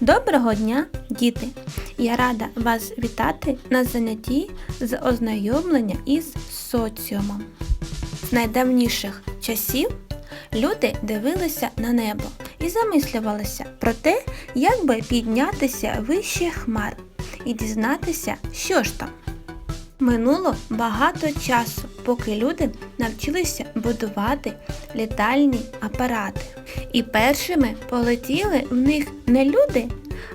Доброго дня, діти! Я рада вас вітати на занятті з ознайомлення із соціумом. З найдавніших часів люди дивилися на небо і замислювалися про те, як би піднятися вище хмар і дізнатися, що ж там. Минуло багато часу, поки люди навчилися будувати літальні апарати. І першими полетіли в них не люди,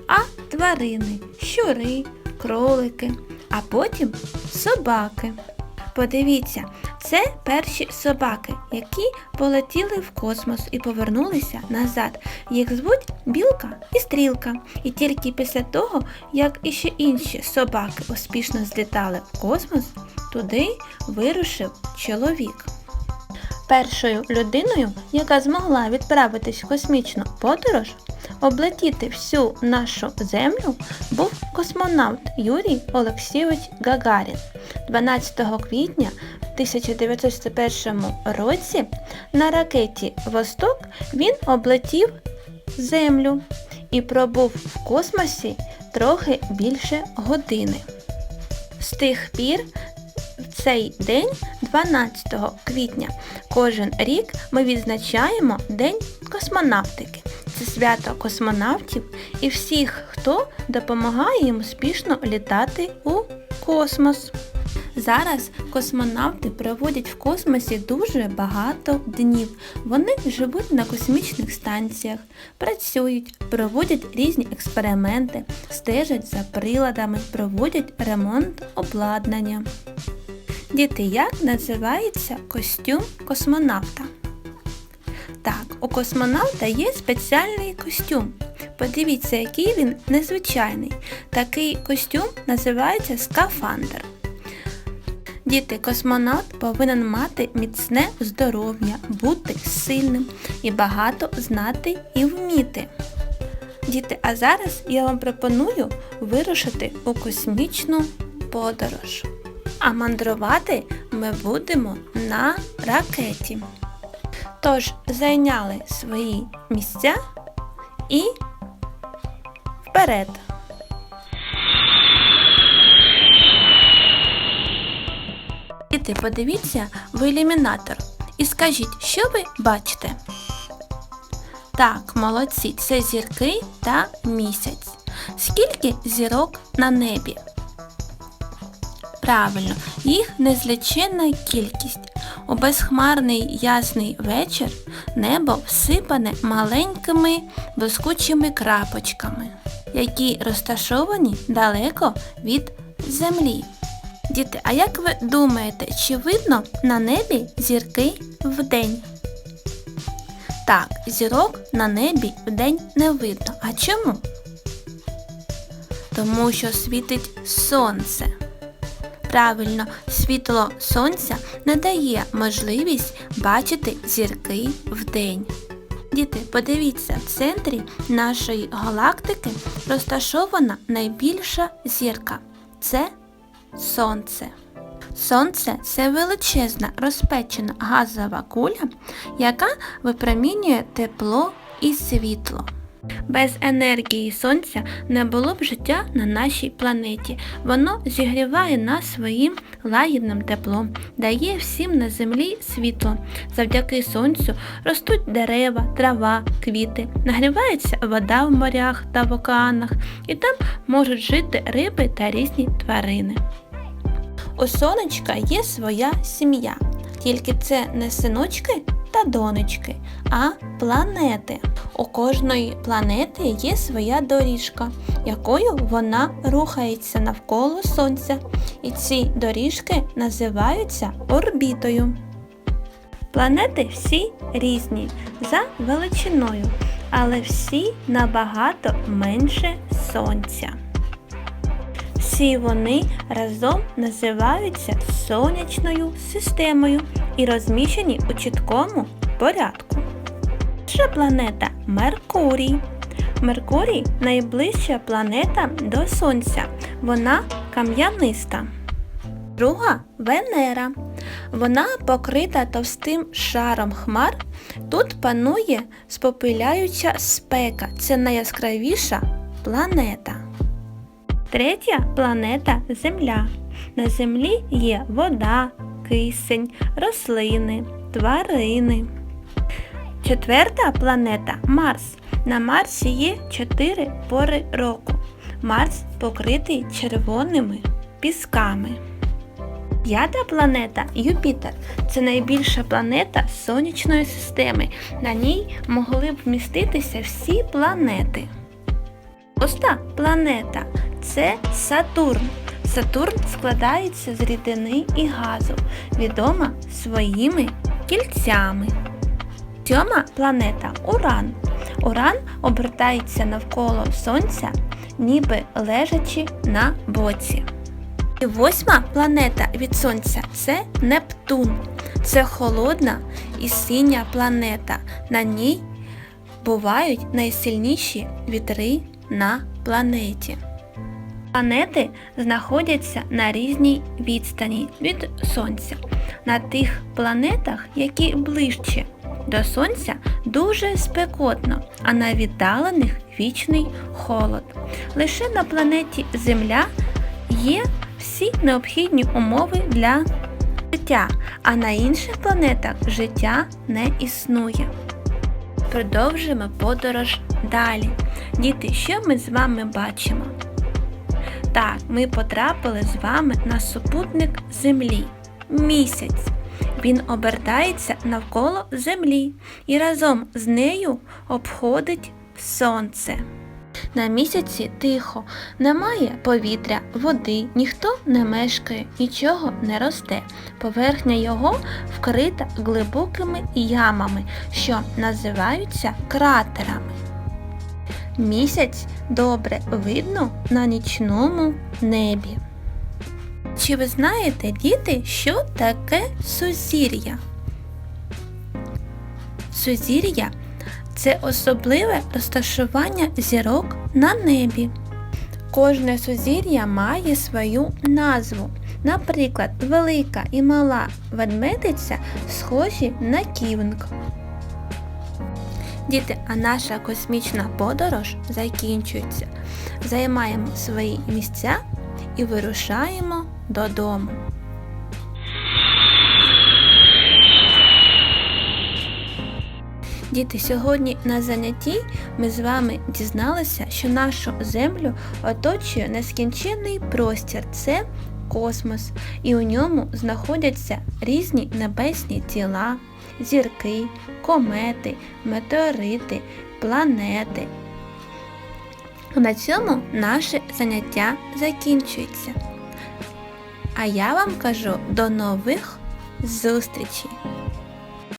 а тварини, щури, кролики, а потім собаки. Подивіться, це перші собаки, які полетіли в космос і повернулися назад. Їх звуть Білка і Стрілка. І тільки після того, як іще інші собаки успішно злітали в космос, туди вирушив чоловік. Першою людиною, яка змогла відправитись в космічну подорож, облетіти всю нашу землю, був космонавт Юрій Олексійович Гагарін. 12 квітня в 1901 році на ракеті Восток він облетів Землю і пробув в космосі трохи більше години. З тих пір цей день, 12 квітня, кожен рік ми відзначаємо День космонавтики. Це свято космонавтів і всіх, хто допомагає їм успішно літати у космос. Зараз космонавти проводять в космосі дуже багато днів. Вони живуть на космічних станціях, працюють, проводять різні експерименти, стежать за приладами, проводять ремонт обладнання. Діти, як називається костюм космонавта? Так, у космонавта є спеціальний костюм. Подивіться, який він незвичайний. Такий костюм називається скафандр. Діти, космонавт повинен мати міцне здоров'я, бути сильним і багато знати і вміти. Діти, а зараз я вам пропоную вирушити у космічну подорож. А мандрувати ми будемо на ракеті. Тож зайняли свої місця і вперед. Діти, подивіться в ілюмінатор і скажіть, що ви бачите? Так, молодці, це зірки та місяць. Скільки зірок на небі? Правильно, їх незліченна кількість. У безхмарний ясний вечір небо всипане маленькими блискучими крапочками, які розташовані далеко від землі. Діти, а як ви думаєте, чи видно на небі зірки вдень? Так, зірок на небі вдень не видно. А чому? Тому що світить сонце. Правильно, світло сонця не дає можливість бачити зірки вдень. Діти, подивіться, в центрі нашої галактики розташована найбільша зірка. Це Сонце. Сонце це величезна розпечена газова куля, яка випромінює тепло і світло. Без енергії сонця не було б життя на нашій планеті. Воно зігріває нас своїм лагідним теплом, дає всім на землі світло. Завдяки сонцю ростуть дерева, трава, квіти, нагрівається вода в морях та в океанах, і там можуть жити риби та різні тварини. У сонечка є своя сім'я, тільки це не синочки донечки, а планети. У кожної планети є своя доріжка, якою вона рухається навколо Сонця. І ці доріжки називаються орбітою. Планети всі різні за величиною, але всі набагато менше Сонця. Всі вони разом називаються сонячною системою і розміщені у чіткому порядку. Перша планета Меркурій. Меркурій найближча планета до Сонця. Вона кам'яниста. Друга Венера. Вона покрита товстим шаром хмар. Тут панує спопиляюча спека. Це найяскравіша планета. Третя планета Земля. На Землі є вода, кисень, рослини, тварини. Четверта планета Марс. На Марсі є чотири пори року. Марс покритий червоними пісками. П'ята планета Юпітер. Це найбільша планета сонячної системи. На ній могли б вміститися всі планети. Шоста планета це Сатурн. Сатурн складається з рідини і газу, відома своїми кільцями. Сьома планета Уран. Уран обертається навколо Сонця, ніби лежачи на боці. І восьма планета від Сонця це Нептун. Це холодна і синя планета. На ній бувають найсильніші вітри на планеті. Планети знаходяться на різній відстані від Сонця. На тих планетах, які ближче до Сонця, дуже спекотно, а на віддалених вічний холод. Лише на планеті Земля є всі необхідні умови для життя, а на інших планетах життя не існує. Продовжимо подорож далі. Діти, що ми з вами бачимо? Так, ми потрапили з вами на супутник Землі місяць. Він обертається навколо Землі і разом з нею обходить Сонце. На місяці тихо, немає повітря, води, ніхто не мешкає, нічого не росте. Поверхня його вкрита глибокими ямами, що називаються кратерами. Місяць добре видно на нічному небі. Чи ви знаєте, діти, що таке сузір'я? Сузір'я це особливе розташування зірок на небі. Кожне сузір'я має свою назву. Наприклад, велика і мала ведмедиця схожі на ківнг. Діти, а наша космічна подорож закінчується. Займаємо свої місця і вирушаємо додому. Діти, сьогодні на занятті ми з вами дізналися, що нашу землю оточує нескінченний простір це космос, і у ньому знаходяться різні небесні тіла, зірки, комети, метеорити, планети. На цьому наше заняття закінчується. А я вам кажу до нових зустрічей!